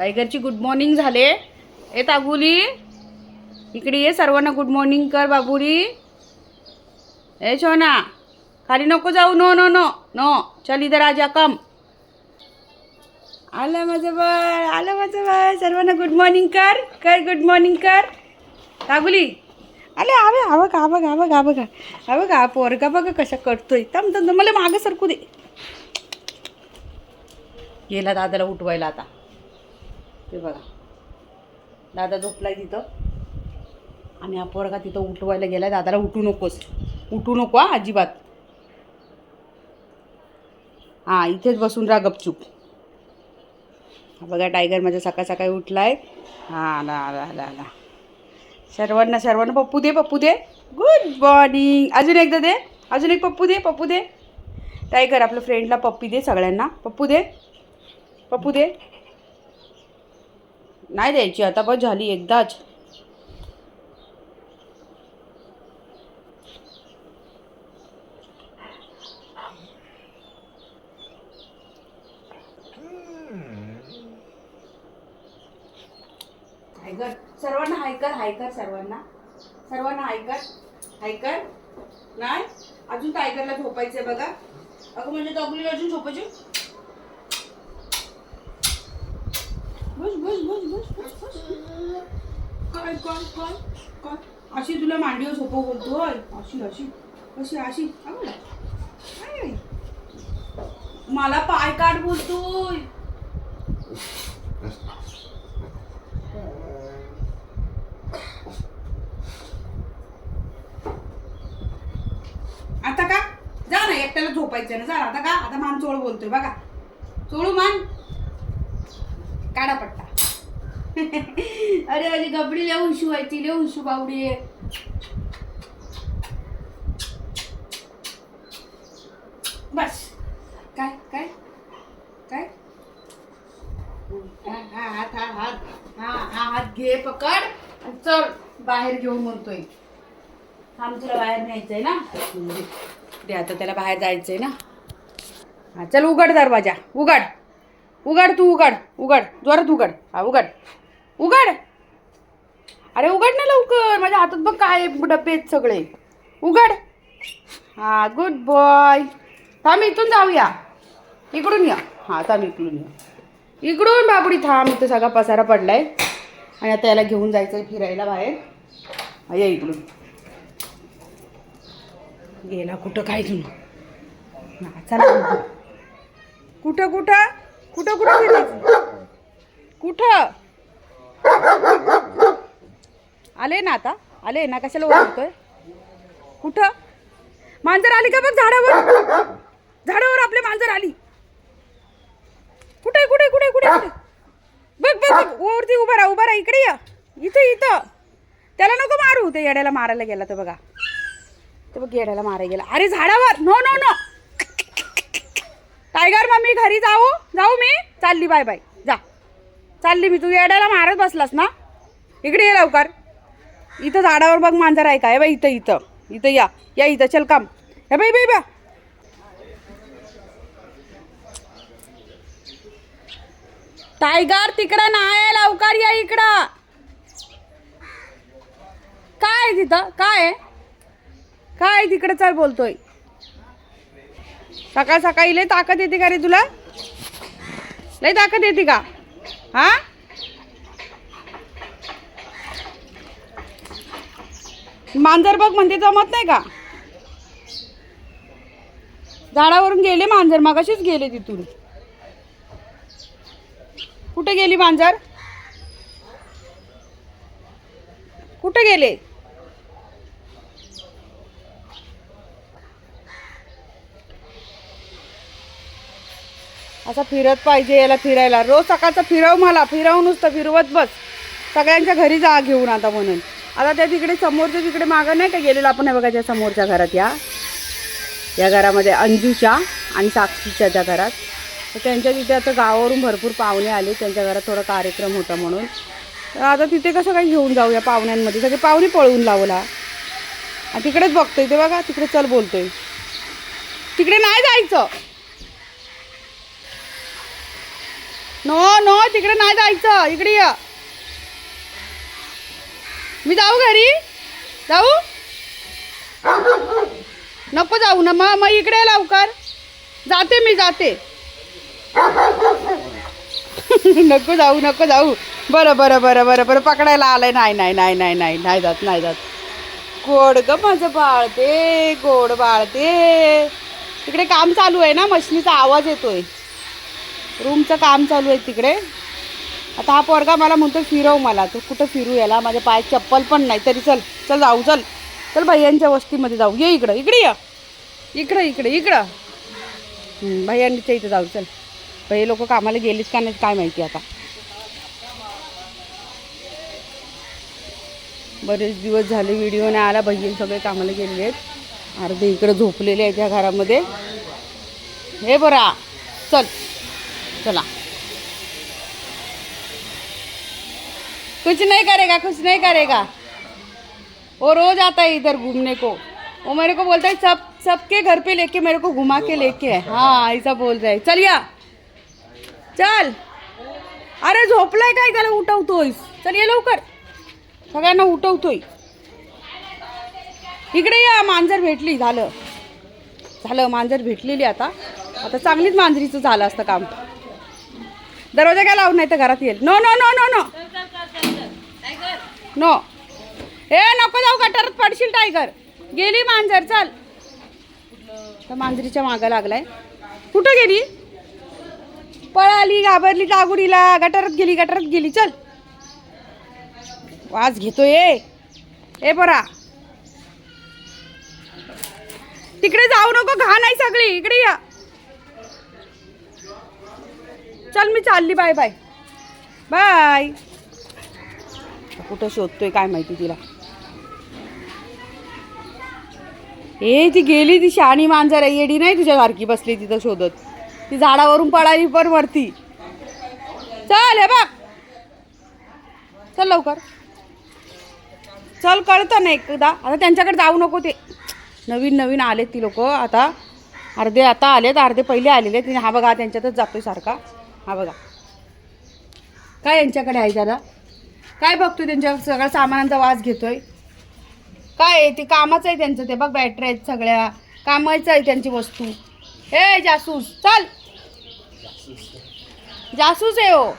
टायगरची good morning झाले. ए तागुली. इकडे ये सर्वांना गुड मॉर्निंग कर बाबुली. ए शोना. खाली नको जाऊ. No no no. नो. चल इधर आजा कम. आलं माझं बाळ आलं माझं बाळ. सर्वांना गुड मॉर्निंग कर कर गुड मॉर्निंग कर. तागुली. आले आवे हा बघा हा बघा हा बघा हा बघा हा बघा हा पोरगा बघा कशा करतोय. तम तम तम. मला मागं सरकू दे. गेला दादाला उठवायला आता. ते बघा. दादा झोपलाय तिथं. आणि हा पोरगा तिथं उठवायला गेलाय. दादाला उठू नकोस. उठू नको हा अजिबात. हां इथेच बसून राहा गपचूप. बघा टायगर माझा सकाळ सकाळी उठलाय. हा ला आला ला ला सर्वांना सर्वांना पप्पू दे पप्पू दे. गुड मॉर्निंग अजून एकदा दे. अजून एक पप्पू दे पप्पू दे. टायगर आपल्या फ्रेंडला पप्पी दे सगळ्यांना. पप्पू दे. पप्पू दे. नाही द्यायची आता बस झाली एकदाच. हायकर सर्वांना हायकर हायकर सर्वांना. सर्वांना हायकर हायकर. नाही? अजून टायगरला झोपायचंय बघा. अगं म्हणजे दगडीला अजून झोपायचे बस बस बस बस बस बस काय काय काय काय? अशी तुला मांडीवर सोपं बोलतोय? अशी अशी. अशी अशी. काय आहे? मला पाय काढ बोलतोय. आता का? जा ना एकट्याला झोपायचं ना. जा आता का? आता मान चोळ बोलतोय. बघा. चोळू मान. काढा पट्टा. अरे माझी गबडी लय हुशू आहे ती लय हुशू बावडी. आहे. बस. काय काय काय? हा हात हा हात. हा हा हात घे पकड. आणि चल बाहेर घेऊन म्हणतोय. आमच्याला तुला बाहेर न्यायचंय ना? दे आता त्याला बाहेर जायचंय ना? हा चल उघड दरवाजा उघड. उघड तू उघड उघड. जोरात उघड. हा उघड. उघड. अरे उघड ना लवकर. माझ्या हातात बघ काय आहे डबे आहेत सगळे. उघड. हा गुड बॉय थांब इथून जाऊया. इकडून या. हा थांब इकडून या. इकडून बाबडी थांब. इथं सगळा पसारा पडलाय. आणि आता याला घेऊन जायचंय फिरायला बाहेर. ये या इकडून. गेला कुठं काय घेऊन चला. कुठं कुठं? कुठं कुठं फिरायचं कुठं? आले ना आता? आले ना? कशाला ओरडतोय? कुठं? मांजर आली का बघ झाडावर? झाडावर आपली मांजर आली. कुठे कुठे कुठे कुठे? कुठे बघ बघ बघ. वरती उभा राहा उभा राहा. इकडे या. इथं इथं. त्याला नको मारू. ते येड्याला मारायला गेला तर बघा. ते बघ येड्याला मारायला गेला. अरे झाडावर. No no no tiger mummy घरी जाऊ जाऊ मी. चालली बाय बाय. जा. चालली मी. तू येड्याला मारत बसलास ना? इकडे ये लवकर. इथं झाडावर बघ मांजर आहे काय. बाई इथं इथं. इथं या. या इथं. चल काम. हे बाई बाई बा. टायगर तिकडं नाही लवकर या इकडं. काय आहे तिथं? काय आहे? काय आहे तिकडं? चल बोलतोय. सकाळ सकाळी लय ताकद येते का रे तुला? लय ताकद येते का? हा? मांजर बघ म्हणते जमत नाही का? झाडावरून गेले मांजर मगाशीच गेले तिथून. कुठे गेली मांजर? कुठे गेले? असा फिरत पाहिजे याला फिरायला. रोज सकाळचं फिरव मला फिरव नुसतं फिरवत बस. सगळ्यांच्या घरी जा घेऊन आता म्हणून. आता त्या तिकडे समोरच्या तिकडे मागं नाही का गेलेलं? आपण हे बघा त्या समोरच्या घरात या. या घरामध्ये अंजूच्या आणि साक्षीच्या त्या घरात. तर त्यांच्या तिथे आता गावावरून भरपूर पाहुणे आले. त्यांच्या घरात थोडा कार्यक्रम होता म्हणून. तर आता तिथे कसं काही घेऊन जाऊया पाहुण्यांमध्ये? सगळे पाहुणे पळवून लावला. तिकडेच बघतोय ते बघा. तिकडे चल बोलतोय. तिकडे नाही जायचं. नो नो तिकडे नाही जायचं. इकडे ये. मी जाऊ घरी? जाऊ? नको जाऊ ना मग मग इकडे लवकर. जाते मी जाते. नको जाऊ नको जाऊ. बरं बरं बरं बरं बरं पकडायला आलंय. नाही नाही नाही नाही नाही नाही जात नाही जात. गोड ग माझं बाळते गोड बाळते. तिकडे काम चालू आहे ना मशनीचा आवाज येतोय. रूमचं काम चालू आहे तिकडे. आता हा पोरगा मला म्हणतो फिरव मला तू कुठं फिरू याला? माझ्या पायात चप्पल पण नाही. तरी चल चल जाऊ चल. चल भैयांच्या वस्तीमध्ये जाऊ. ये इकडं इकडे ये. इकडं इकडे इकडं. भैयांच्या इथं जाऊ चल. भैया लोक कामाला गेलीत का नाही काय माहिती आता. बरेच दिवस झाले व्हिडिओ नाही आला भैया सगळे कामाला गेलेले आहेत. अर्धे इकडं झोपलेले आहेत या घरामध्ये. हे बरा चल. चला. कुछ नहीं करेगा कुछ नहीं करेगा। वो रोज आता है इधर घूमने को। वो मेरे को बोलता है सब सबके घर पे लेके मेरे को घुमा के लेके है। हाँ ऐसा बोल रहा है। चल या। चल। अरे झोपलाय काय त्याला उठवतोय चल ये लवकर। सगळ्यांना उठवतोय. इकडे या मांजर भेटली झालं. झालं मांजर भेटलेली आता. आता चांगलीच मांजरीचं झालं असतं काम. दरवाजा काय लावून नाही तर घरात येईल. No no no no no no ए नको जाऊ गटारात पडशील टायगर गेली मांजर चल. तर मांजरीच्या मागं लागलाय. कुठं गेली? पळाली घाबरली टागुडीला. गटारात गेली गटारात गेली. चल. वाज घेतोय ए. ए बरा तिकडे जाऊ नको घाण आहे सगळी. इकडे या. चल मी चालली. Bye bye. बाय. कुठं शोधतोय काय माहिती तिला. ए ती गेली ती शाणी मांजर आहे. येडी नाही तुझ्यासारखी बसली तिथं शोधत. ती झाडावरून पळाली पण वरती. चल हे बघ. चल लवकर. चल कळतं ना एकदा. आता त्यांच्याकडे जाऊ नको ते. नवीन नवीन आलेत ती लोक. आता अर्धे आता आलेत अर्धे पहिले आलेले हा बघा त्यांच्यातच जातोय सारखा. हा बघा. काय यांच्याकडे आहे दादा? काय बघतोय त्यांच्या सगळ्या सामानांचा वास घेतोय? काय आहे? ते कामाचं आहे त्यांचं ते बघ बॅटरी आहेत सगळ्या. कामाचं आहे त्यांची वस्तू. हे जासूस चल. जासूस आहे हो.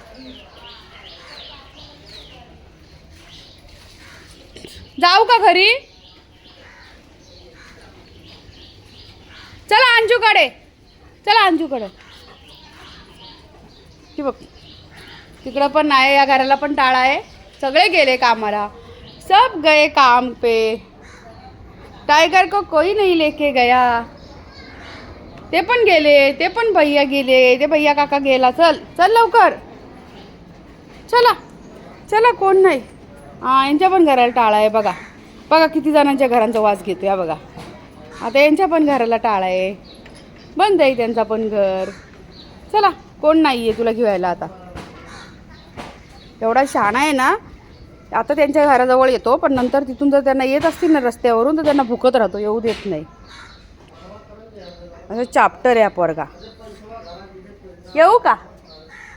जाऊ का घरी? चला अंजूकडे. चला अंजूकडे. की बघ तिकडं पण नाही या घराला पण टाळा आहे. सगळे गेले कामाला. सब गए काम पे. टायगर को कोई नाही लेके गया. ते पण गेले ते पण भैया गेले. ते भैया काका गेला. चल चल लवकर. चला चला कोण नाही. हां यांच्या पण घराला टाळा आहे बघा. बघा किती जणांच्या घरांचा वास घेतो या बघा. आता यांच्या पण घराला टाळा आहे. बंद आहे त्यांचा पण घर. चला. कोण नाही आहे तुला घेवायला आता? एवढा शहाणा आहे ना आता त्यांच्या घराजवळ येतो पण नंतर तिथून जर त्यांना येत असतील ना रस्त्यावरून तर त्यांना भुकत राहतो येऊ देत नाही. असं चाप्टर आहे परगा पोरगा. येऊ का?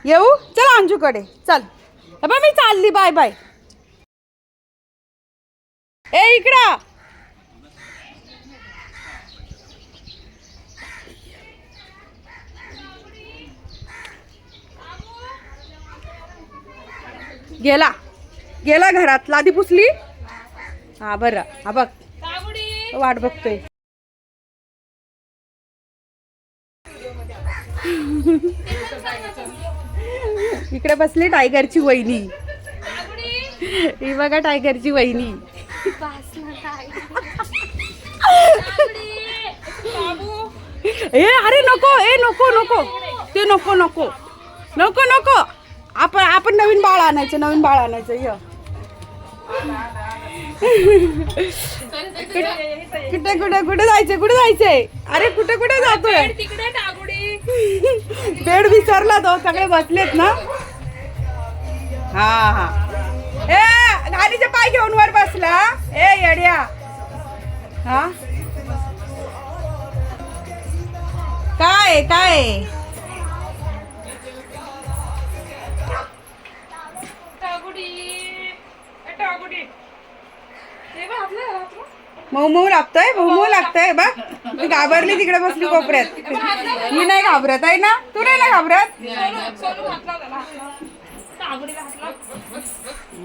येऊ? चल अंजूकडे चल. अबा मी चालली बाय बाय. ए इकडं. गेला. गेला घरात. लादी पुसली? हा बरं. हा बघ. वाट बघतोय. इकडे बसली टायगरची वहिनी. ही बघा टायगरची वहिनी. ए अरे नको ए नको नको. ते नको नको. नको नको. आपण आपण नवीन बाळ आणायचं नवीन बाळ आणायचं य. कुठे कुठे कुठे जायचंय कुठे जायचंय? अरे कुठे कुठे जातोय? बेड विसरला तो सगळे बसलेत ना. हा हा. ए गाडीचे पाय घेऊन वर बसला. ए येड्या. हा? काय काय? मऊ मऊ लागतोय मऊ मऊ लागतोय बघ. मी घाबरली तिकडे बसली कोपऱ्यात. मी नाही घाबरत आहे ना? तू नाही ना घाबरत?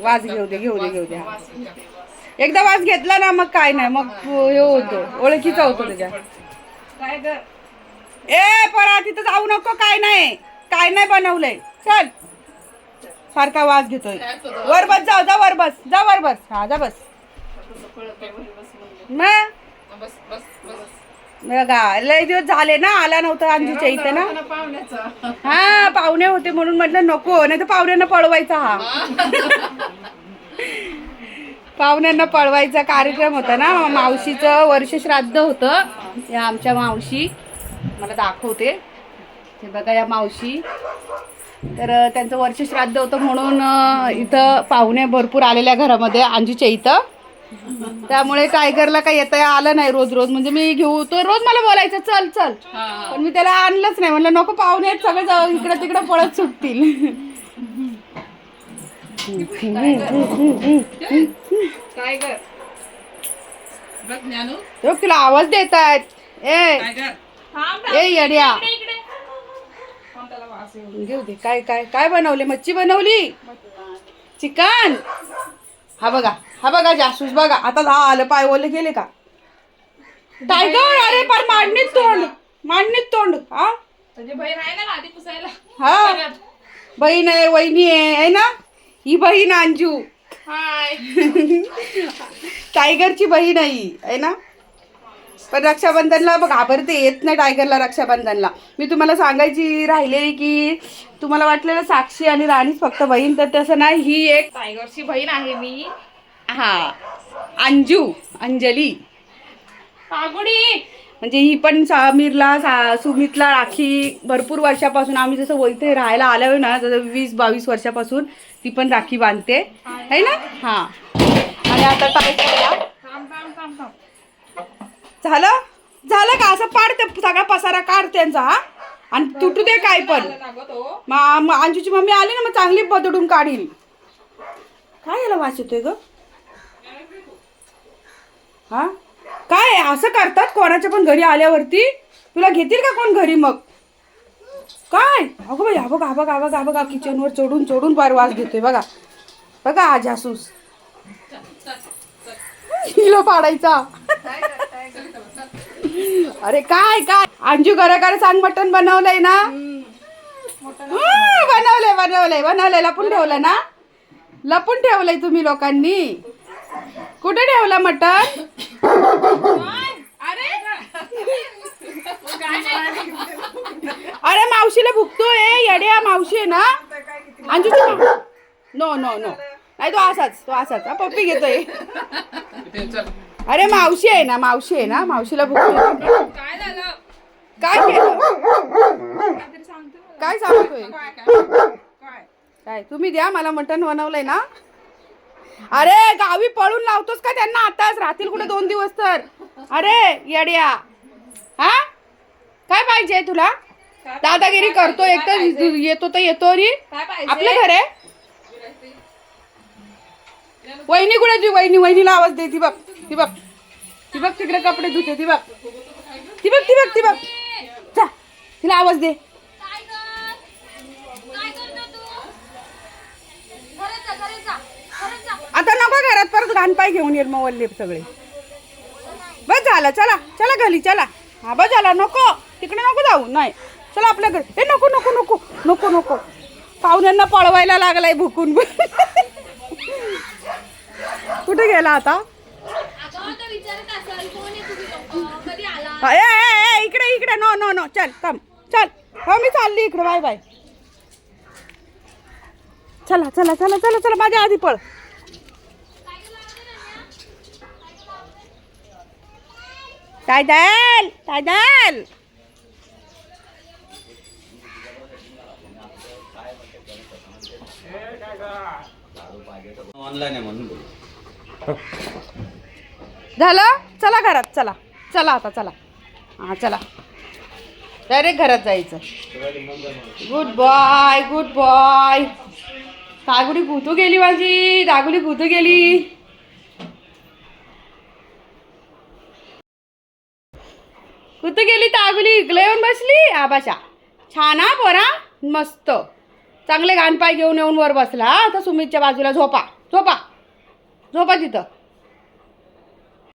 वाज घेऊ दे घेऊ दे घेऊ दे. एकदा वास घेतला ना मग काय नाही मग हे होतो. ओळखीचा होतो तुझ्या ए परा तिथं जाऊ नको काय नाही. काय नाही बनवलंय. चल. सारखा वाज घेतोय. वर बस जाऊ जा वर बस जा वर बस. हा जा बस. मग? बस बस बस. बघा लय दिवस झाले ना आला नव्हता अंजूच्या इथं ना? हा पाहुणे होते म्हणून म्हटलं नको नाही तर पाहुण्यांना पळवायचा हा. पाहुण्यांना पळवायचा कार्यक्रम होता ना मावशीचं वर्ष श्राद्ध होतं. या आमच्या मावशी मला दाखवते. हे बघा या मावशी. तर त्यांचं वर्ष श्राद्ध होतं म्हणून इथं पाहुणे भरपूर आलेल्या घरामध्ये अंजूच्या इथं त्यामुळे टायगरला काही येता आलं नाही रोज रोज. म्हणजे मी घेऊ तो रोज मला बोलायचं चल चल. पण मी त्याला आणलंच नाही. म्हणलं नको पाहुणे आहेत, सगळे जाऊ इकडं तिकडं पळत सुटतील. काय कर बघ ज्ञानू. बघ, तुला आवाज देत आहेत ए काय कर ए येड्या कोण त्याला वास येऊ घेऊ दे. काय काय काय बनवले? मच्छी बनवली? चिकन? हा बघा. हा बघा जासूस बघा. आता हा आलं पाय ओले गेले का? टायगर अरे पर मांडणीत तोंड. मांडणीत तोंड हा? तुझी बहीण आहे ना आधी पुसायला? हा. बहीण आहे वहिनी आहे ना? ही बहीण अंजू. हाय. टायगरची बहीण आहे आहे ना? पण रक्षाबंधनला बघ घाबरते येत नाही टायगरला रक्षाबंधनला. मी तुम्हाला सांगायची राहिलेली की तुम्हाला वाटलेलं साक्षी आणि राणीच फक्त बहीण तर तसं नाही. ही एक टायगरची बहीण आहे मी. हा अंजू अंजली. पागुडी! म्हणजे ही पण सामीरला सा सुमितला राखी भरपूर वर्षापासून आम्ही जसं वैथे राहायला आलो ना जसं वीस बावीस वर्षापासून ती पण राखी बांधते. है ना? हा. आणि आता टायगरला थांब थांब थांब थांब. झालं? झालं का? असं पाडते सगळा पसारा काढ त्यांचा हा? आणि तुटू दे काय पण. मग अंजूची मम्मी आली ना मग चांगली बदडून काढील काय याला वास येतोय ग? हा? काय असं करतात? कोणाच्या पण घरी आल्यावरती? तुला घेतील का कोण घरी मग? काय? अगं बाई हा बघा हा बघा हा बघा हा बघा किचनवर चढून चढून बार वास घेतोय बघा. बघा जासूस किलो हिला पाडायचा. अरे काय काय? अंजू घरा घरा सांग मटण बनवलंय ना? बनवलंय बनवलंय बनवलंय. लपून ठेवलं ना? लपून ठेवलंय तुम्ही लोकांनी. कुठे ठेवलं मटण? अरे मावशीला भुकतोय. येड्या मावशी आहे ना? अंजूची नो नो नो नाही तो असाच तो असाच. हा, पप्पी घेतोय. चल. अरे मावशी आहे ना मावशी आहे ना मावशीला भुकतोय काय झालं? काय केलं? काहीतरी सांगते मला. काय सांगतोय? काय काय? काय? काय? तुम्ही द्या मला मटण बनवलंय ना. अरे गावी पळून लावतोस का त्यांना आताच? राहतील कुठे दोन दिवस तर. अरे येड्या. हा? काय पाहिजे तुला? दादागिरी करतो एक तर येतो तर येतो काय पाहिजे? आपलं घर आहे? वहिनी कुणाची वहिनी वहिनीला आवाज दे. ती बघ ती बघ. ती बघ तिकडे कपडे धुते ती बघ. ती बघ ती बघ ती बघ. जा तिला आवाज दे. आता नको घरात परत घाण पाय घेऊन येईल मग वल्ले सगळे. बस झालं चला चला घरी चला. हा बस झाला नको. तिकडे नको जाऊ नाही. चला आपल्या घरी. ए नको नको नको नको नको. पाहुण्यांना पळवायला लागलाय भुकून. कुठे गेला आता? ए, ए, इकडे इकडे. नो नो नो चल थांब. चल. हो मी चालली इकडे. Bye bye. चला चला चला चला चला. माझ्या आधी पळ. काय दाल काय दाल ऑनलाईन आहे म्हणून झालं? चला घरात चला. चला आता चला. हा चला. डायरेक्ट घरात जायचं. गुड बॉय गुड बॉय दागुडी गुतू गेली माझी दागुडी गुतू गेली. कुठं गेली तागुली इकडे येऊन बसली आबाशा छान हा पोरा. मस्त. चांगले घाण पाय घेऊन येऊन वर बसला तर आता सुमितच्या बाजूला झोपा. झोपा झोपा तिथं